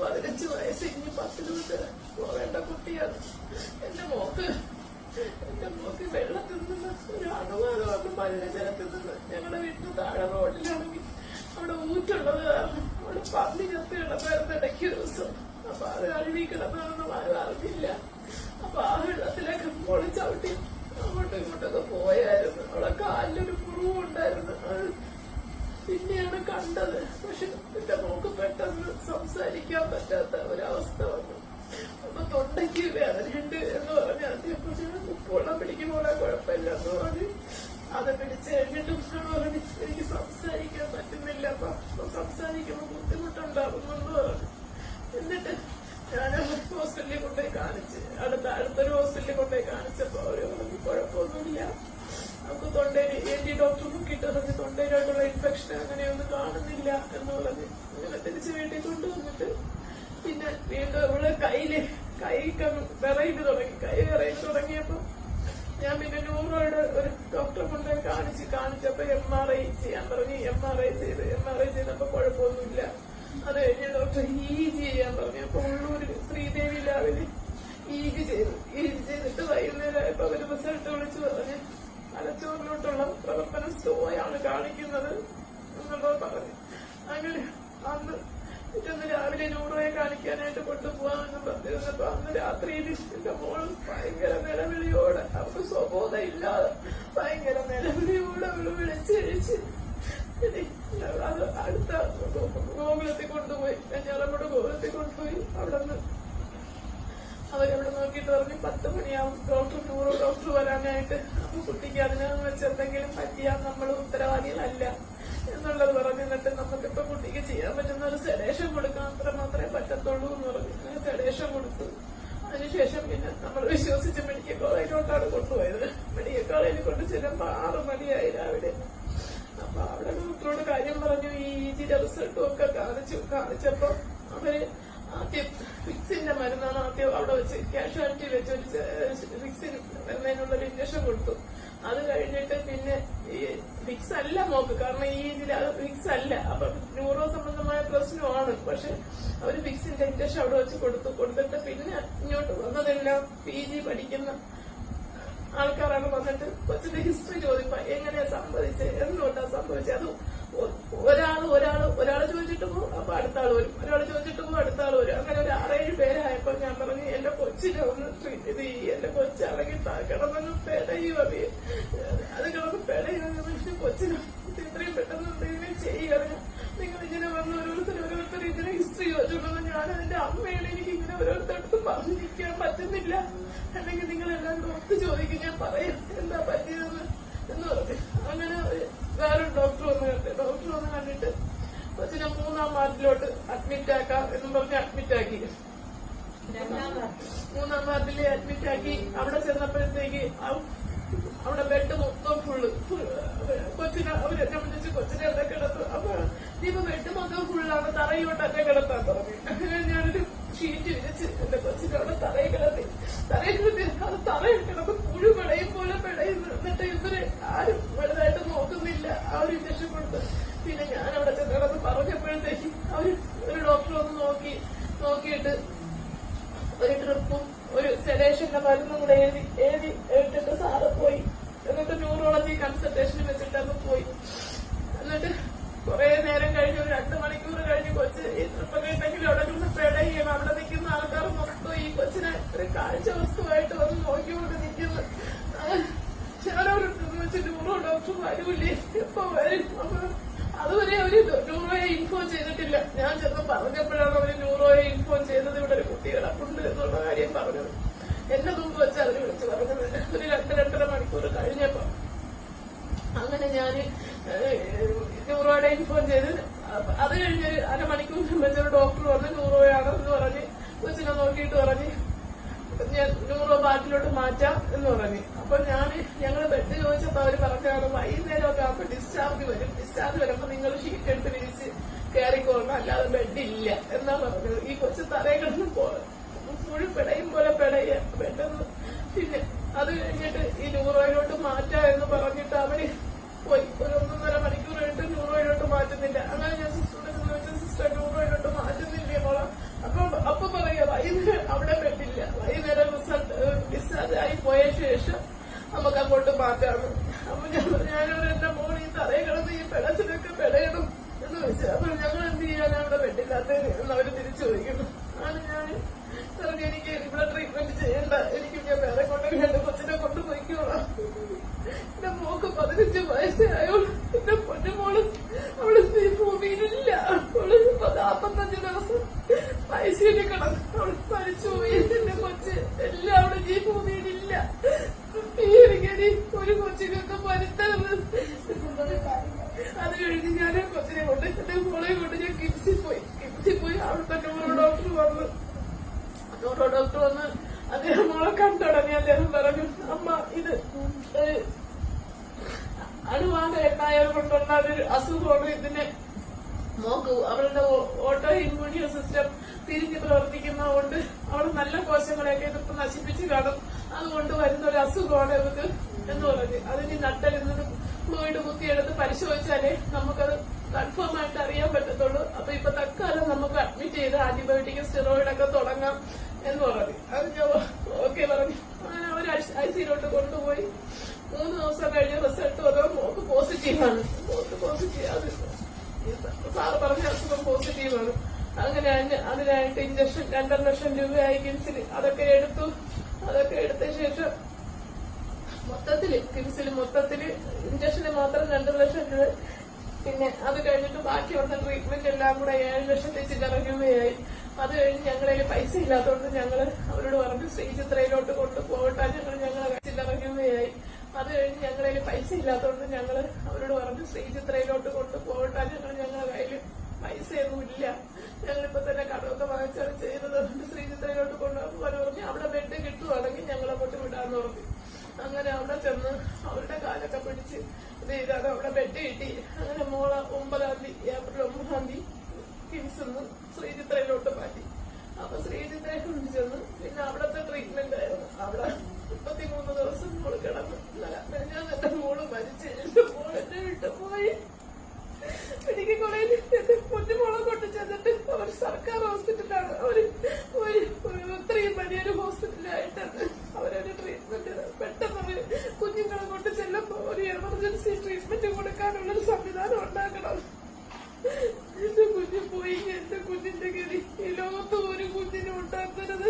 പതിനഞ്ച് വയസ്സ് ഇനി പത്തിരുപത് പോകേണ്ട കുട്ടിയാണ്. എന്റെ മോക്ക് എന്റെ മോക്ക് വെള്ളത്തിൽ നിന്ന് ഒരു അണുവാദമാണ് മലിനജലത്തിൽ നിന്ന്. ഞങ്ങളുടെ വീട്ടിൽ താഴെ റോഡിലാണെങ്കിൽ അവിടെ ഊറ്റുള്ളത് കാരണം അവിടെ പന്നി ചത്ത് കിടന്നായിരുന്നു ഇടയ്ക്ക് ദിവസം. അപ്പൊ അത് കഴുകി കിടന്നാണെന്ന് ആരും അറിഞ്ഞില്ല. അപ്പൊ ആ വെള്ളത്തിലേക്ക് പൊളിച്ചവിട്ടി അങ്ങോട്ടും ഇങ്ങോട്ടൊക്കെ പോയായിരുന്നു. അവിടെ കാലിലൊരു പിന്നെയാണ് കണ്ടത്. പക്ഷെ എന്റെ മോക്ക് പെട്ടെന്ന് സംസാരിക്കാൻ പറ്റാത്ത കാണുന്നില്ല എന്നുള്ളത് അങ്ങനെ തിരിച്ച് വീട്ടിൽ കൊണ്ടുവന്നിട്ട് പിന്നെ വീണ്ടും അവൾ കയ്യിൽ കൈ വിറയിൽ തുടങ്ങി കൈ വിറയിൽ തുടങ്ങിയപ്പോ ഞാൻ പിന്നെ ന്യൂറോയുടെ ഒരു ഡോക്ടറെ കൊണ്ട് കാണിച്ച് കാണിച്ചപ്പോ എം ആർ ഐ ചെയ്യാൻ പറഞ്ഞു. എം ആർ ഐ ചെയ്ത് എം ആർ ഐ ചെയ്തപ്പോ കുഴപ്പമൊന്നുമില്ല. അത് കഴിഞ്ഞ് ഡോക്ടർ ഇ ജി ചെയ്യാൻ പറഞ്ഞു. അപ്പൊ ഉള്ളൂര് ശ്രീദേവി ലാവിൽ ഇ ജി ചെയ്തു. ഇ ജി ചെയ്തിട്ട് വൈകുന്നേരം ആയപ്പോ അവർ റിസൾട്ട് വിളിച്ചു പറഞ്ഞ്. തലച്ചോറിലോട്ടുള്ള പ്രവർത്തനം സ്ലോയാണ് കാണിക്കുന്നത് എന്നുള്ളത് പറഞ്ഞു അങ്ങനെ അന്ന് പിറ്റേന്ന് രാവിലെ നൂറുവയെ കാണിക്കാനായിട്ട് കൊണ്ടുപോകാമെന്ന് പറഞ്ഞിരുന്നപ്പോ അന്ന് രാത്രിയിൽ എന്റെ മോളും ഭയങ്കര നിലവിളിയോടെ അവൾക്ക് സ്വബോധം ഇല്ലാതെ ഭയങ്കര നിലവിളിയോടെ അവൾ വിളിച്ചഴിച്ച് അത് അടുത്ത ഗോകുലത്തിൽ കൊണ്ടുപോയി കഞ്ഞാറമ്മയുടെ ഗോകുലത്തിൽ കൊണ്ടുപോയി അവിടെ നിന്ന് അവരവിടെ നോക്കിയിട്ട് പറഞ്ഞു പത്ത് മണിയാവും ഡോക്ടർ ടൂറോ ഡോക്ടർ വരാനായിട്ട്. അപ്പൊ കുട്ടിക്ക് അതിനകം വെച്ച് എന്തെങ്കിലും പറ്റിയാൽ നമ്മൾ ഉത്തരവാദികളല്ല. എന്നുള്ളത് പറഞ്ഞു എന്നിട്ട് നമുക്കിപ്പോ കുട്ടിക്ക് ചെയ്യാൻ പറ്റുന്ന ഒരു സെഡേഷൻ കൊടുക്കാൻ അത്ര മാത്രമേ പറ്റത്തുള്ളൂ എന്ന് പറഞ്ഞു. സെഡേഷൻ കൊടുത്തു. അതിനുശേഷം പിന്നെ നമ്മൾ വിശ്വസിച്ച് മെഡിക്കൽ കോളേജിലോട്ടാണ് കൊണ്ടുപോയത്. മെഡിക്കൽ കോളേജിൽ കൊണ്ട് ചെല്ലുമ്പോ ആറ് മണിയായി രാവിലെ. അപ്പൊ അവിടെ ഡോക്ടറോട് കാര്യം പറഞ്ഞു ഈ ഇജിയുടെ റിസൾട്ടും ഒക്കെ കാണിച്ചു. കാണിച്ചപ്പോ മരുന്നതിനുള്ള ഒരു കൊടുത്തു. അത് കഴിഞ്ഞിട്ട് പിന്നെ ഈ ഫിക്സ് അല്ല മോക്ക് കാരണം ഈ ഇതിൽ അത് ഫിക്സ് അല്ല. അപ്പൊ ന്യൂറോ സംബന്ധമായ പ്രശ്നമാണ്. പക്ഷെ അവർ ഫിക്സിന്റെ ഇഞ്ചക്ഷൻ അവിടെ വെച്ച് കൊടുത്തു. കൊടുത്തിട്ട് പിന്നെ ഇങ്ങോട്ട് വന്നതെല്ലാം പി ജി പഠിക്കുന്ന ആൾക്കാരാണ് വന്നിട്ട് കൊച്ചിന്റെ ഹിസ്റ്ററി ചോദിപ്പ. എങ്ങനെയാ സംഭവിച്ചത് എന്തുകൊണ്ടാ സംഭവിച്ചത് അത് ഒരാൾ ഒരാൾ ഒരാൾ ചോദിച്ചിട്ട് പോകും. അപ്പൊ അടുത്ത ആൾ വരും. ഒരാൾ ചോദിച്ചിട്ട് പോകും അടുത്ത ആൾ വരും. അങ്ങനെ ഒരു ആറേഴ് പേരായപ്പോ ഞാൻ പറഞ്ഞു എന്റെ കൊച്ചിനെ ഒന്ന് ട്രീറ്റ് ഇത്. എന്റെ കൊച്ചാണെങ്കിൽ കിടന്നങ്ങ് പെടയുക അത് കിടന്ന് പെടയുക പക്ഷെ കൊച്ചിനെ ഇത്രയും പെട്ടെന്ന് എന്തെങ്കിലും ചെയ്യുക നിങ്ങൾ ഇങ്ങനെ വന്ന് ഓരോരുത്തർ ഓരോരുത്തർ ഇങ്ങനെ ഹിസ്റ്ററി ചോദിച്ചോണ്ടെന്ന് ഞാൻ അതിന്റെ അമ്മയാണ് എനിക്ക് ഇങ്ങനെ ഓരോരുത്തരടുത്ത് പറഞ്ഞിരിക്കാൻ പറ്റുന്നില്ല. അല്ലെങ്കിൽ നിങ്ങൾ എല്ലാവരും ഒത്തു ചോദിക്കും. ഞാൻ പറയാം എന്താ പറ്റിയതെന്ന് എന്ന് പറഞ്ഞു അങ്ങനെ വേറൊരു ഡോക്ടർ വന്ന് കണ്ടു ഡോക്ടർ വന്ന് കണ്ടിട്ട് കൊച്ചിനെ മൂന്നാം വാർഡിലോട്ട് അഡ്മിറ്റ് ആക്കാം എന്നും പറഞ്ഞ് അഡ്മിറ്റ് ആക്കി മൂന്നാം വാർഡിൽ അഡ്മിറ്റ് ആക്കി അവിടെ ചെന്നപ്പോഴത്തേക്ക് ആ- അവിടെ ബെഡ് മൊത്തം ഫുള്ള് കൊച്ചിനെ അവർ സംബന്ധിച്ച് കൊച്ചിനെ അവിടെ കിടത്തു അപ്പൊ ഇനിയിപ്പോ ബെഡ് മൊത്തം ഫുള്ളാണ് തറയിലോട്ട് അന്നെ കിടത്താൻ തുടങ്ങി അങ്ങനെ ഞാനൊരു ഷീറ്റ് വിരിച്ച് എന്റെ കൊച്ചിനെ അവിടെ തറയിൽ കിടത്തി തറയിൽ കിടത്തി അത് തറയിൽ കിടന്ന് പുഴു പിടയും പോലെ പിടയുന്നു എന്നിട്ട് ഇവർ ആരും വലുതായിട്ട് നോക്കുന്നില്ല ആ ഒരു ഇഞ്ചക്ഷൻ കൊടുത്ത് പിന്നെ ഞാൻ അവിടെ ചെന്ന് കിടന്ന് പറഞ്ഞപ്പോഴത്തേക്ക് അവർ ഒരു ഡോക്ടർ ഒന്ന് നോക്കി നോക്കിയിട്ട് ഒരു ട്രിപ്പും ഒരു സെഡേഷന്റെ മരുന്നും കൂടെ എഴുതി എഴുതി ഇട്ടിട്ട് സാറ് പോയി എന്നിട്ട് ന്യൂറോളജി കൺസൾട്ടേഷൻ വെച്ചിട്ടങ്ങ് പോയി എന്നിട്ട് കുറെ നേരം കഴിഞ്ഞ് ഒരു രണ്ട് മണിക്കൂർ കഴിഞ്ഞ് കൊച്ച് ഈ ട്രിപ്പൊക്കെ ഉണ്ടെങ്കിൽ അവിടെ നിന്ന് പെടയും അവിടെ നിൽക്കുന്ന ആൾക്കാർ മൊത്തം ഈ കൊച്ചിനെ ഒരു കാഴ്ച വസ്തുവായിട്ട് വന്ന് നോക്കിക്കൊണ്ട് നിൽക്കുന്നു ഞാനൊരു വെച്ച് ന്യൂറോ ഡോക്ടർ വരൂലേ എപ്പോ വരും അപ്പൊ അതുവരെ അവർ ന്യൂറോയെ ഇൻഫോം ചെയ്തിട്ടില്ല ഞാൻ ചെന്ന് പറഞ്ഞപ്പോഴാണ് അവർ ന്യൂറോയെ ഇൻഫോം ചെയ്തത് ഇവിടെ ഒരു കുട്ടി കിടപ്പുണ്ട് എന്നുള്ള കാര്യം പറഞ്ഞത് എന്നെ മുമ്പ് വെച്ച് അവർ വിളിച്ച് പറഞ്ഞത് ഒരു രണ്ട് രണ്ടര മണിക്കൂർ കഴിഞ്ഞപ്പോ അങ്ങനെ ഞാൻ ന്യൂറോയുടെ ഇൻഫോം ചെയ്ത്. അത് കഴിഞ്ഞ് അരമണിക്കൂർ വെച്ചൊരു ഡോക്ടർ വന്ന് ന്യൂറോയാണെന്ന് പറഞ്ഞ് കൊച്ചിനെ നോക്കിയിട്ട് പറഞ്ഞ് ഞാൻ ന്യൂറോ ബാറ്റിലോട്ട് മാറ്റാം എന്ന് പറഞ്ഞു. അപ്പൊ ഞാൻ ഞങ്ങൾ ബെഡ് ചോദിച്ചപ്പോ അവർ പറഞ്ഞാണ് വൈകുന്നേരം ഒക്കെ ആകുമ്പോ ഡിസ്ചാർജ് വരും. ഡിസ്ചാർജ് വരുമ്പോ നിങ്ങൾ ഷീറ്റ് എടുത്ത് വിരിച്ച് കയറിക്കോളണം അല്ലാതെ ബെഡ് ഇല്ല. എന്നാ പറഞ്ഞത്. ഈ കൊച്ചു തറയിൽ കിടന്ന് പോ ഫുൾ പിടയും പോലെ പിടയ ബെഡൊന്ന് പിന്നെ അത് കഴിഞ്ഞിട്ട് എന്ന് അവർ തിരിച്ചു ചോദിക്കുന്നു. ആണ് ഞാൻ എനിക്ക് ഇവിടെ ട്രീറ്റ്മെന്റ് ചെയ്യണ്ട. എനിക്ക് ഞാൻ വേറെ കൊണ്ടുപോയി എന്റെ കൊച്ചിനെ കൊണ്ടുപോയിക്കോളാം. എന്റെ മോക്ക് പതിനഞ്ച് വയസ്സേ ആയോളൂ എന്റെ പൊന്നുമോൾ അവൾ ഭൂമിയിലില്ല. അവൾ നാപ്പത്തഞ്ച് ദിവസം പൈസയിൽ കിടന്നു അവൾ മരിച്ചുപോയി എന്റെ കൊച്ച് എല്ലാം അവിടെ ഈ ഭൂമിയിലില്ല ഈ എനിക്കടി ഒരു കൊച്ചിനൊക്കെ മരുത്തത് അത് കഴിഞ്ഞ് ഞാൻ ആ കൊച്ചിനെ കൊണ്ട് എന്റെ മോളെ കൊണ്ട് ഞാൻ കിംസിൽ പോയി കിംസിൽ പോയി അവിടുത്തെ ന്യൂറോ ഡോക്ടർ വന്നു. അതോടെ ഡോക്ടർ വന്ന് അദ്ദേഹം മോളെ കണ്ടുടങ്ങി അദ്ദേഹം പറഞ്ഞു അമ്മ ഇത് എണ്ണായാൽ കൊണ്ടുള്ള ഒരു അസുഖമാണ് ഇതിനെ. നോക്കൂ അവരുടെ ഓട്ടോ ഇമ്മ്യൂണിയോ സിസ്റ്റം തിരിഞ്ഞ് പ്രവർത്തിക്കുന്നതുകൊണ്ട് അവൾ നല്ല കോശങ്ങളെയൊക്കെ ഇതിപ്പോ നശിപ്പിച്ച് കാണും. അതുകൊണ്ട് വരുന്ന ഒരു അസുഖമാണ് ഇത് എന്ന് പറഞ്ഞ്. അതിന് നട്ടരുന്നത് ഫ്ലൂയിഡ് കുത്തിയെടുത്ത് പരിശോധിച്ചാലേ നമുക്കത് കൺഫേം ആയിട്ട് അറിയാൻ പറ്റത്തുള്ളൂ. അപ്പൊ ഇപ്പൊ തൽക്കാലം നമുക്ക് ചെയ്ത് ആന്റിബയോട്ടിക് സ്റ്റിറോയിഡ് ഒക്കെ തുടങ്ങാം എന്ന് പറഞ്ഞു. അത് ഞാൻ ഓക്കെ പറഞ്ഞു. അങ്ങനെ അവർ ഐ സിയിലോട്ട് കൊണ്ടുപോയി. മൂന്ന് ദിവസം കഴിഞ്ഞ് റിസൾട്ട് വന്നാൽ മോക്ക് പോസിറ്റീവാണ് മോക്ക് പോസിറ്റീവ് സാറ് പറഞ്ഞ അസുഖം പോസിറ്റീവാണ് അങ്ങനെ അതിന് അതിനായിട്ട് ഇഞ്ചക്ഷൻ രണ്ടര ലക്ഷം രൂപയായി കിംസിൽ. അതൊക്കെ എടുത്തു. അതൊക്കെ എടുത്ത ശേഷം മൊത്തത്തിൽ കിംസിൽ മൊത്തത്തിൽ ഇഞ്ചക്ഷന് മാത്രം രണ്ടര ലക്ഷം രൂപ പിന്നെ അത് കഴിഞ്ഞിട്ട് ബാക്കി ട്രീറ്റ്മെന്റ് എല്ലാം കൂടെ ഏഴ് ലക്ഷത്തി ചില്ലറ രൂപയായി അത് കഴിഞ്ഞ് ഞങ്ങളുടെ പൈസ ഇല്ലാത്തതുകൊണ്ട് ഞങ്ങൾ അവരോട് പറഞ്ഞു ശ്രീചിത്രയിലോട്ട് കൊണ്ടുപോകട്ടെ ഞങ്ങൾ ഞങ്ങളെ ചില്ലറ രൂപയായി അത് കഴിഞ്ഞ് ഞങ്ങളുടെ പൈസ ഇല്ലാത്തതുകൊണ്ട് ഞങ്ങൾ അവരോട് പറഞ്ഞു ശ്രീചിത്രയിലോട്ട് കൊണ്ടുപോകട്ടെ ഞങ്ങൾ ഞങ്ങളുടെ കയ്യിൽ പൈസയൊന്നും ഇല്ല. ഞങ്ങളിപ്പോ തന്നെ കടമൊക്കെ വാങ്ങിച്ചാണ് ചെയ്തത് ശ്രീ ചിത്രയിലോട്ട് കൊണ്ടുപോകാൻ പറഞ്ഞു അവിടെ ബെഡ് കിട്ടുവാണെങ്കിൽ ഞങ്ങളെ കൊണ്ട് വിടാന്ന് പറഞ്ഞു. അങ്ങനെ അവിടെ ചെന്ന് കാലൊക്കെ പിടിച്ച് ഇത് ചെയ്താണ് അവിടെ ബെഡ് കിട്ടി അങ്ങനെ മോൾ ഒമ്പതാം തീയതി ഏപ്രിൽ ഒമ്പതാം തീയതി കിംസ് ശ്രീചിത്രയിലോട്ട് മാറ്റി അപ്പൊ ശ്രീചിത്രയെ കൊണ്ട് ചെന്ന് പിന്നെ അവിടത്തെ ട്രീറ്റ്മെന്റ് ആയിരുന്നു അവിടെ മുപ്പത്തിമൂന്ന് ദിവസം മോൾ കിടന്നു ഇന്നലെ ഞാൻ എന്റെ മോൾ മരിച്ച് എന്റെ മോൾ എന്നെ വിട്ടു പോയി മെഡിക്കൽ കോളേജിൽ എന്റെ കുഞ്ഞുമോളെ കൊണ്ട് ചെന്നിട്ട് അവർ സർക്കാർ ഹോസ്പിറ്റലാണ് അവർ ഒരു ഒരു ഇത്രയും വലിയൊരു ഹോസ്പിറ്റലായിട്ടാണ് അവരൊരു ട്രീറ്റ്മെന്റ് പെട്ടെന്ന് ഒരു കുഞ്ഞുങ്ങളെ കൊണ്ട് ചെല്ലുമ്പോ ഒരു എമർജൻസി ട്രീറ്റ്മെന്റ് കൊടുക്കാനുള്ള ഒരു സംവിധാനം ഉണ്ടാക്കണം. എന്റെ കുഞ്ഞു പോയി എന്റെ കുഞ്ഞിന്റെ ഗതി ഈ ലോകത്ത് ഒരു കുഞ്ഞിനും ഉണ്ടാക്കരുത്.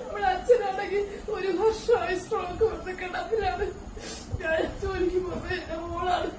നമ്മുടെ അച്ഛനാണെങ്കിൽ ഒരു വർഷമായി സ്ട്രോക്ക് വന്ന് കിടപ്പിലാണ് ഞാൻ ജോലിക്ക് പോകുന്നത് എന്റെ മോളാണ്